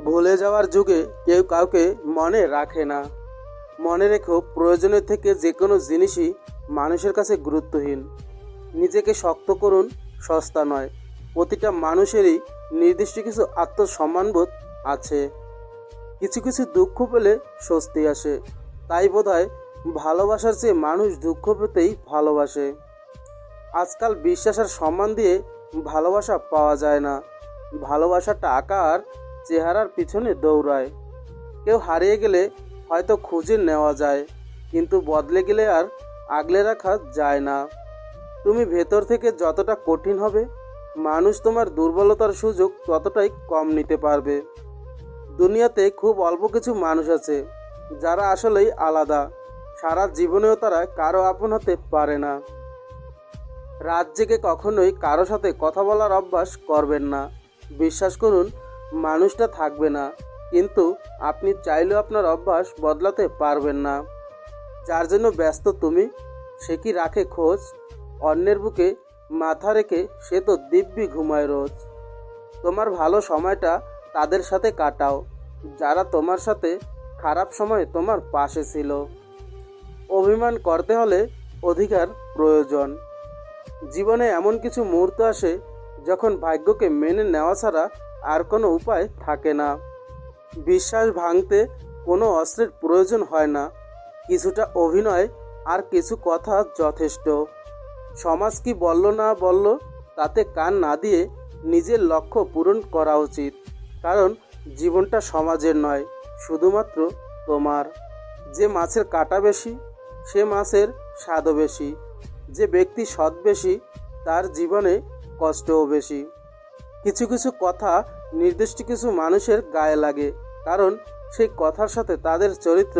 ভুলে যাওয়ার যুগে কেউ কাউকে মনে রাখে না। মনে রেখো প্রয়োজনের থেকে যে কোনো জিনিসই মানুষের কাছে গুরুত্বহীন। নিজেকে শক্ত করুন, সস্তা নয়। প্রতিটা মানুষেরই নির্দিষ্ট কিছু আত্মসম্মানবোধ আছে। কিছু কিছু দুঃখ পেলে স্বস্তি আসে। তাই বোধহয় ভালোবাসার চেয়ে মানুষ দুঃখ পেতেই ভালোবাসে। আজকাল বিশ্বাস আর সম্মান দিয়ে ভালোবাসা পাওয়া যায় না। ভালোবাসা টাকা আর চেহারার পিছনে দৌড়ায়। কেউ হারিয়ে গেলে হয়তো খুঁজে নেওয়া যায়, কিন্তু বদলে গেলে আর আগলে রাখা যায় না। তুমি ভেতর থেকে যতটা কঠিন হবে, মানুষ তোমার দুর্বলতার সুযোগ ততটাই কম নিতে পারবে। দুনিয়াতে খুব অল্প কিছু মানুষ আছে, যারা আসলেই আলাদা। সারা জীবনেও তারা কারও আপন হতে পারে না। রাত জেগে কখনোই কারও সাথে কথা বলার অভ্যাস করবেন না। বিশ্বাস করুন মানুষটা থাকবে না। কিন্তু আপনি চাইলেও আপনার অভ্যাস বদলাতে পারবেন না। যার জন্য ব্যস্ত তুমি, সে কি রাখে খোঁজ? অন্যের বুকে মাথা রেখে সে তো দিব্যি ঘুমায় রোজ। তোমার ভালো সময়টা তাদের সাথে কাটাও। যারা তোমার সাথে খারাপ সময় তোমার পাশে ছিল। অভিমান করতে হলে অধিকার প্রয়োজন। জীবনে এমন কিছু মুহূর্ত আসে যখন ভাগ্যকে মেনে নেওয়া ছাড়া আর কোনো উপায় থাকে না। বিশ্বাস ভাঙতে কোনো অস্ত্রের প্রয়োজন হয় না। কিছুটা অভিনয় আর কিছু কথা যথেষ্ট। সমাজ কি বলল না বলল, তাতে কান না দিয়ে নিজের লক্ষ্য পূরণ করা উচিত। কারণ জীবনটা সমাজের নয়, শুধুমাত্র তোমার। যে মাছের কাটা বেশি, সে মাছের স্বাদও বেশি। যে ব্যক্তি সৎ বেশি, তার জীবনে কষ্টও বেশি। কিছু কিছু কথা নির্দিষ্ট কিছু মানুষের গায়ে লাগে, কারণ সেই কথার সাথে তাদের চরিত্র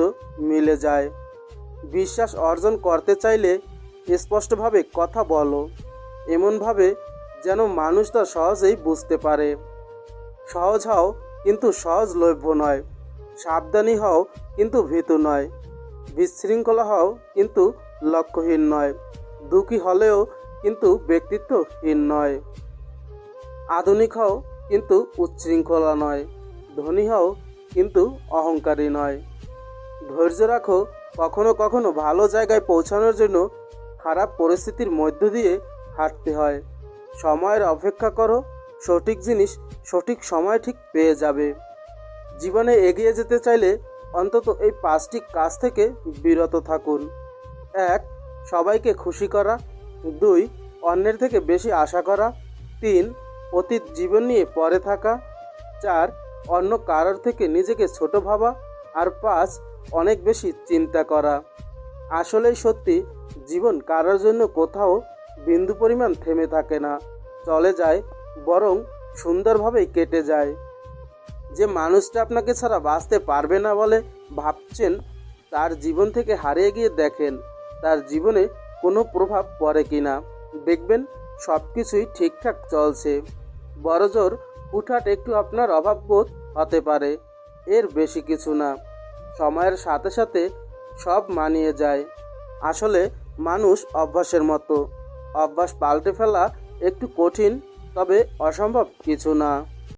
মিলে যায়। বিশ্বাস অর্জন করতে চাইলে স্পষ্টভাবে কথা বলো, এমনভাবে যেন মানুষ তা সহজেই বুঝতে পারে। সহজ হও কিন্তু সহজলভ্য নয়, সাবধানী হও কিন্তু ভীতু নয়, বিশৃঙ্খলা হও কিন্তু লক্ষ্যহীন নয়, দুঃখী হলেও কিন্তু ব্যক্তিত্বহীন নয়। আধুনিক হও, কিন্তু উচ্ছৃঙ্খলা নয়। ধনী হও, কিন্তু অহংকারী নয়। ধৈর্য রাখো, কখনো কখনো ভালো জায়গায় পৌঁছানোর জন্য খারাপ পরিস্থিতির মধ্য দিয়ে হাঁটতে হয়। সময়ের অপেক্ষা করো, সঠিক জিনিস সঠিক সময় ঠিক পেয়ে যাবে। জীবনে এগিয়ে যেতে চাইলে অন্তত এই পাঁচটি কাজ থেকে বিরত থাকুন। এক, সবাইকে খুশি করা। দুই, অন্যের থেকে বেশি আশা করা। তিন অতীত জীবন নিয়ে পরে থাকা, চার, অন্য কারোর থেকে নিজেকে ছোট ভাবা, আর পাঁচ, অনেক বেশি চিন্তা করা। আসলেই সত্যি, জীবন কারোর জন্য কোথাও বিন্দু পরিমাণ থেমে থাকে না, চলে যায়, বরং সুন্দরভাবেই কেটে যায়। যে মানুষটা আপনাকে ছাড়া বাঁচতে পারবে না বলে ভাবছেন, তার জীবন থেকে হারিয়ে গিয়ে দেখেন, তার জীবনে কোনো প্রভাব পড়ে কি না দেখবেন সব কিছুই ঠিকঠাক চলছে। বড়জোর হুটহাট একটু আপনার অভাববোধ হতে পারে। এর বেশি কিছু না। সময়ের সাথে সাথে সব মানিয়ে যায়। আসলে মানুষ অভ্যাসের মতো। অভ্যাস পাল্টে ফেলা একটু কঠিন, তবে অসম্ভব কিছু না।